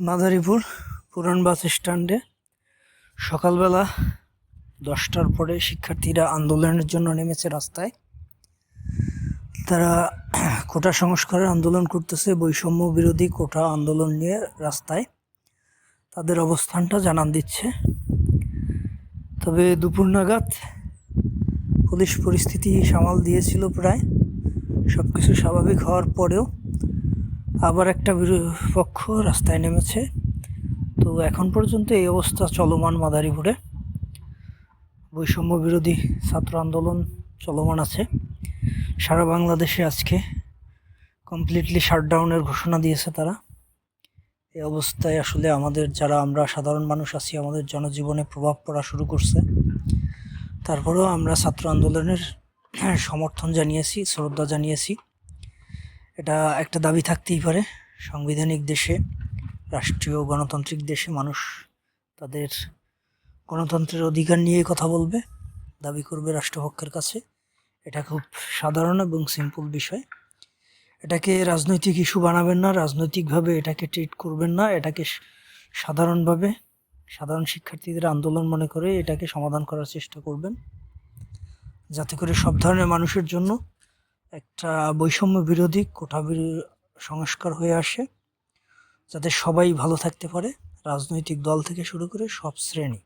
মাদারীপুর পুরান বাস স্ট্যান্ডে সকালবেলা দশটার পরে শিক্ষার্থীরা আন্দোলনের জন্য নেমেছে রাস্তায়। তারা কোটা সংস্কারের আন্দোলন করতেছে, বৈষম্য বিরোধী কোটা আন্দোলন নিয়ে রাস্তায়। তাদের অবস্থানটা জানান দিচ্ছে। তবে দুপুর নাগাদ পুলিশ পরিস্থিতি সামাল দিয়েছিল প্রায়। সব কিছু স্বাভাবিক হওয়ার পরেও আবার একটা পক্ষ রাস্তায় নেমেছে। তো এখন পর্যন্ত এই অবস্থা চলমান মাদারীপুরে। বৈষম্য বিরোধী ছাত্র আন্দোলন চলমান আছে। সারা বাংলাদেশে আজকে কমপ্লিটলি শাটডাউনের ঘোষণা দিয়েছে তারা। এই অবস্থায় আসলে আমাদের যারা আমরা সাধারণ মানুষ আছি, আমাদের জনজীবনে প্রভাব পড়া শুরু করছে। তারপরেও আমরা ছাত্র আন্দোলনের সমর্থন জানিয়েছি, শ্রদ্ধা জানিয়েছি। এটা একটা দাবি থাকতেই পারে। সাংবিধানিক দেশে, রাষ্ট্রীয় গণতান্ত্রিক দেশে মানুষ তাদের গণতন্ত্রের অধিকার নিয়ে কথা বলবে, দাবি করবে রাষ্ট্রপক্ষের কাছে। এটা খুব সাধারণ এবং সিম্পল বিষয়। এটাকে রাজনৈতিক ইস্যু বানাবেন না, রাজনৈতিকভাবে এটাকে ট্রিট করবেন না, এটাকে সাধারণভাবে, সাধারণ শিক্ষার্থীদের আন্দোলন মনে করে এটাকে সমাধান করার চেষ্টা করবেন। যাতে করে সব ধরনের মানুষের জন্য একটা বৈষম্য বিরোধী কোটা সংস্কার হয়ে আসে, যাতে সবাই ভালো থাকতে পারে। রাজনৈতিক দল থেকে শুরু করে সব শ্রেণি।